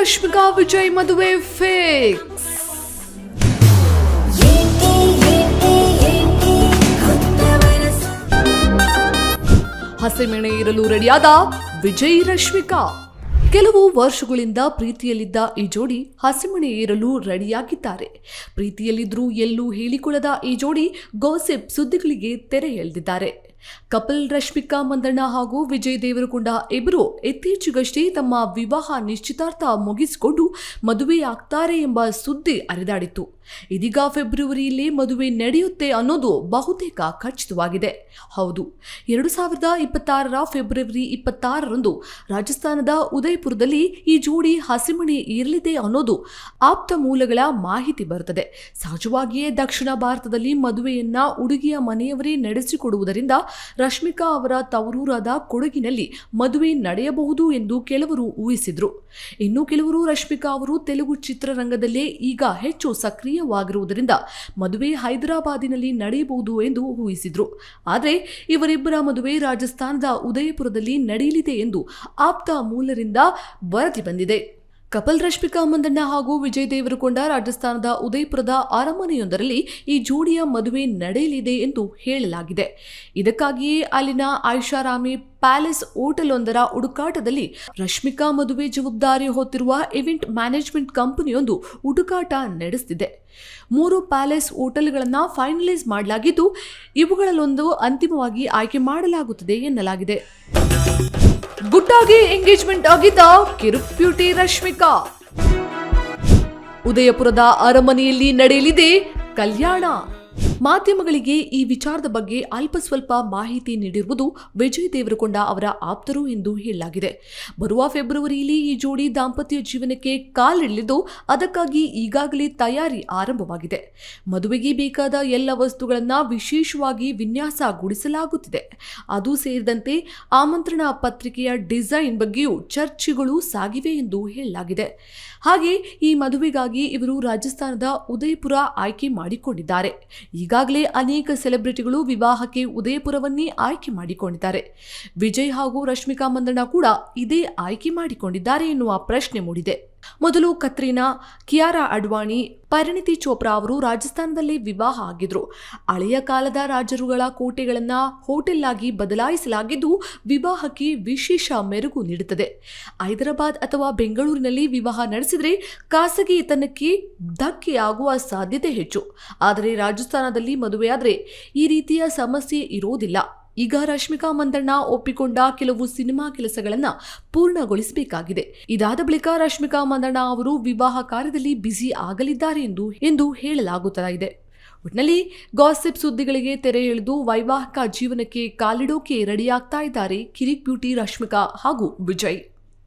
ರಶ್ಮಿಕಾ ವಿಜಯ್ ಮದುವೆ ಫಿಕ್ಸ್ ಹಸಿಮೆಣೆ ಇರಲು ರೆಡಿಯಾದ ವಿಜಯ್ ರಶ್ಮಿಕಾ. ಕೆಲವು ವರ್ಷಗಳಿಂದ ಪ್ರೀತಿಯಲ್ಲಿದ್ದ ಈ ಜೋಡಿ ಹಸಿಮಣೆ ಏರಲು ರೆಡಿಯಾಗಿದ್ದಾರೆ ಪ್ರೀತಿಯಲ್ಲಿದ್ದರೂ ಎಲ್ಲೂ ಹೇಳಿಕೊಳ್ಳದ ಈ ಜೋಡಿ ಗೋಸಿಪ್ ಸುದ್ದಿಗಳಿಗೆ ತೆರೆ ಎಳೆದಿದ್ದಾರೆ. ಕಪಲ್ ರಶ್ಮಿಕಾ ಮಂದಣ್ಣ ಹಾಗೂ ವಿಜಯ್ ದೇವರಕೊಂಡ ಇಬ್ಬರು ಇತ್ತೀಚೆಗಷ್ಟೇ ತಮ್ಮ ವಿವಾಹ ನಿಶ್ಚಿತಾರ್ಥ ಮುಗಿಸಿಕೊಂಡು ಮದುವೆಯಾಗ್ತಾರೆ ಎಂಬ ಸುದ್ದಿ ಅರಿದಾಡಿತ್ತು ಇದೀಗ ಫೆಬ್ರವರಿಯಲ್ಲಿ ಮದುವೆ ನಡೆಯುತ್ತೆ ಅನ್ನೋದು ಬಹುತೇಕ ಖಚಿತವಾಗಿದೆ. ಹೌದು, ಎರಡು ಸಾವಿರದ ಇಪ್ಪತ್ತಾರರ ಫೆಬ್ರವರಿ ಇಪ್ಪತ್ತಾರರಂದು ರಾಜಸ್ಥಾನದ ಉದಯ್ಪುರದಲ್ಲಿ ಈ ಜೋಡಿ ಹಸಿಮಣೆ ಇರಲಿದೆ ಅನ್ನೋದು ಆಪ್ತ ಮೂಲಗಳ ಮಾಹಿತಿ ಬರುತ್ತದೆ. ಸಹಜವಾಗಿಯೇ ದಕ್ಷಿಣ ಭಾರತದಲ್ಲಿ ಮದುವೆಯನ್ನ ಹುಡುಗಿಯ ಮನೆಯವರೇ ನಡೆಸಿಕೊಡುವುದರಿಂದ ರಶ್ಮಿಕಾ ಅವರ ತವರೂರಾದ ಕೊಡಗಿನಲ್ಲಿ ಮದುವೆ ನಡೆಯಬಹುದು ಎಂದು ಕೆಲವರು ಊಹಿಸಿದ್ರು. ಇನ್ನು ಕೆಲವರು ರಶ್ಮಿಕಾ ಅವರು ತೆಲುಗು ಚಿತ್ರರಂಗದಲ್ಲೇ ಈಗ ಹೆಚ್ಚು ಸಕ್ರಿಯವಾಗಿರುವುದರಿಂದ ಮದುವೆ ಹೈದರಾಬಾದಿನಲ್ಲಿ ನಡೆಯಬಹುದು ಎಂದು ಊಹಿಸಿದ್ರು. ಆದರೆ ಇವರಿಬ್ಬರ ಮದುವೆ ರಾಜಸ್ಥಾನದ ಉದಯಪುರದಲ್ಲಿ ನಡೆಯಲಿದೆ ಎಂದು ಆಪ್ತ ಮೂಲರಿಂದ ವರದಿ ಬಂದಿದೆ. ಕಪಲ್ ರಶ್ಮಿಕಾ ಮಂದಣ್ಣ ಹಾಗೂ ವಿಜಯ್ ದೇವರಕೊಂಡ ರಾಜಸ್ಥಾನದ ಉದಯಪುರದ ಅರಮನೆಯೊಂದರಲ್ಲಿ ಈ ಜೋಡಿಯ ಮದುವೆ ನಡೆಯಲಿದೆ ಎಂದು ಹೇಳಲಾಗಿದೆ. ಇದಕ್ಕಾಗಿಯೇ ಅಲ್ಲಿನ ಐಷಾರಾಮಿ ಪ್ಯಾಲೇಸ್ ಹೋಟೆಲ್ ಒಂದರ ಹುಡುಕಾಟದಲ್ಲಿ ರಶ್ಮಿಕಾ ಮದುವೆ ಜವಾಬ್ದಾರಿ ಹೊತ್ತಿರುವ ಇವೆಂಟ್ ಮ್ಯಾನೇಜ್ಮೆಂಟ್ ಕಂಪನಿಯೊಂದು ಹುಡುಕಾಟ ನಡೆಸುತ್ತಿದೆ ಮೂರು ಪ್ಯಾಲೇಸ್ ಹೋಟೆಲ್ಗಳನ್ನು ಫೈನಲೈಸ್ ಮಾಡಲಾಗಿದ್ದು, ಇವುಗಳಲ್ಲೊಂದು ಅಂತಿಮವಾಗಿ ಆಯ್ಕೆ ಮಾಡಲಾಗುತ್ತದೆ ಎನ್ನಲಾಗಿದೆ. ಗುಟ್ಟಾಗಿ ಎಂಗೇಜ್ಮೆಂಟ್ ಆಗಿದ್ದ ಕಿರುಪ್ಯೂಟಿ ರಶ್ಮಿಕಾ. ಉದಯಪುರದ ಅರಮನೆಯಲ್ಲಿ ನಡೆಯಲಿದೆ ಕಲ್ಯಾಣ. ಮಾಧ್ಯಮಗಳಿಗೆ ಈ ವಿಚಾರದ ಬಗ್ಗೆ ಅಲ್ಪ ಸ್ವಲ್ಪ ಮಾಹಿತಿ ನೀಡಿರುವುದು ವಿಜಯ್ ದೇವರಕೊಂಡ ಅವರ ಆಪ್ತರು ಎಂದು ಹೇಳಲಾಗಿದೆ. ಬರುವ ಫೆಬ್ರವರಿಯಲ್ಲಿ ಈ ಜೋಡಿ ದಾಂಪತ್ಯ ಜೀವನಕ್ಕೆ ಕಾಲಿಡಲಿದ್ದು ಅದಕ್ಕಾಗಿ ಈಗಾಗಲೇ ತಯಾರಿ ಆರಂಭವಾಗಿದೆ. ಮದುವೆಗೆ ಬೇಕಾದ ಎಲ್ಲ ವಸ್ತುಗಳನ್ನು ವಿಶೇಷವಾಗಿ ವಿನ್ಯಾಸಗೊಳಿಸಲಾಗುತ್ತಿದೆ ಅದು ಸೇರಿದಂತೆ ಆಮಂತ್ರಣ ಪತ್ರಿಕೆಯ ಡಿಸೈನ್ ಬಗ್ಗೆಯೂ ಚರ್ಚೆಗಳು ಸಾಗಿವೆ ಎಂದು ಹೇಳಲಾಗಿದೆ. ಹಾಗೆ ಈ ಮದುವೆಗಾಗಿ ಇವರು ರಾಜಸ್ಥಾನದ ಉದಯಪುರ ಆಯ್ಕೆ ಮಾಡಿಕೊಂಡಿದ್ದಾರೆ. ಈಗಾಗಲೇ ಅನೇಕ ಸೆಲೆಬ್ರಿಟಿಗಳು ವಿವಾಹಕ್ಕೆ ಉದಯಪುರವನ್ನೇ ಆಯ್ಕೆ ಮಾಡಿಕೊಂಡಿದ್ದಾರೆ. ವಿಜಯ್ ಹಾಗೂ ರಶ್ಮಿಕಾ ಮಂದಣ್ಣ ಕೂಡ ಇದೇ ಆಯ್ಕೆ ಮಾಡಿಕೊಂಡಿದ್ದಾರೆ ಎನ್ನುವ ಪ್ರಶ್ನೆ ಮೂಡಿದೆ. ಮೊದಲು ಕತ್ರಿನಾ, ಕಿಯಾರಾ ಅಡ್ವಾಣಿ, ಪರಿಣಿತಿ ಚೋಪ್ರಾ ಅವರು ರಾಜಸ್ಥಾನದಲ್ಲಿ ವಿವಾಹ ಆಗಿದ್ರು. ಹಳೆಯ ಕಾಲದ ರಾಜರುಗಳ ಕೋಟೆಗಳನ್ನ ಹೋಟೆಲ್ ಆಗಿ ಬದಲಾಯಿಸಲಾಗಿದ್ದು ವಿವಾಹಕ್ಕೆ ವಿಶೇಷ ಮೆರುಗು ನೀಡುತ್ತದೆ. ಹೈದರಾಬಾದ್ ಅಥವಾ ಬೆಂಗಳೂರಿನಲ್ಲಿ ವಿವಾಹ ನಡೆಸಿದರೆ ಖಾಸಗಿತನಕ್ಕೆ ಧಕ್ಕೆಯಾಗುವ ಸಾಧ್ಯತೆ ಹೆಚ್ಚು. ಆದರೆ ರಾಜಸ್ಥಾನದಲ್ಲಿ ಮದುವೆಯಾದರೆ ಈ ರೀತಿಯ ಸಮಸ್ಯೆ ಇರೋದಿಲ್ಲ ಈಗ ರಶ್ಮಿಕಾ ಮಂದಣ್ಣ ಒಪ್ಪಿಕೊಂಡ ಕೆಲವು ಸಿನಿಮಾ ಕೆಲಸಗಳನ್ನ ಪೂರ್ಣಗೊಳಿಸಬೇಕಾಗಿದೆ. ಇದಾದ ಬಳಿಕ ರಶ್ಮಿಕಾ ಮಂದಣ್ಣ ಅವರು ವಿವಾಹ ಕಾರ್ಯದಲ್ಲಿ ಬ್ಯುಸಿ ಆಗಲಿದ್ದಾರೆ ಎಂದು ಎಂದು ಹೇಳಲಾಗುತ್ತಾ ಇದೆ ಒಟ್ನಲ್ಲಿ ಗಾಸಿಪ್ ಸುದ್ದಿಗಳಿಗೆ ತೆರೆ ಎಳೆದು ವೈವಾಹಿಕ ಜೀವನಕ್ಕೆ ಕಾಲಿಡೋಕೆ ರೆಡಿಯಾಗ್ತಾ ಇದ್ದಾರೆ ಕಿರಿಕ್ ಬ್ಯೂಟಿ ರಶ್ಮಿಕಾ ಹಾಗೂ ವಿಜಯ್.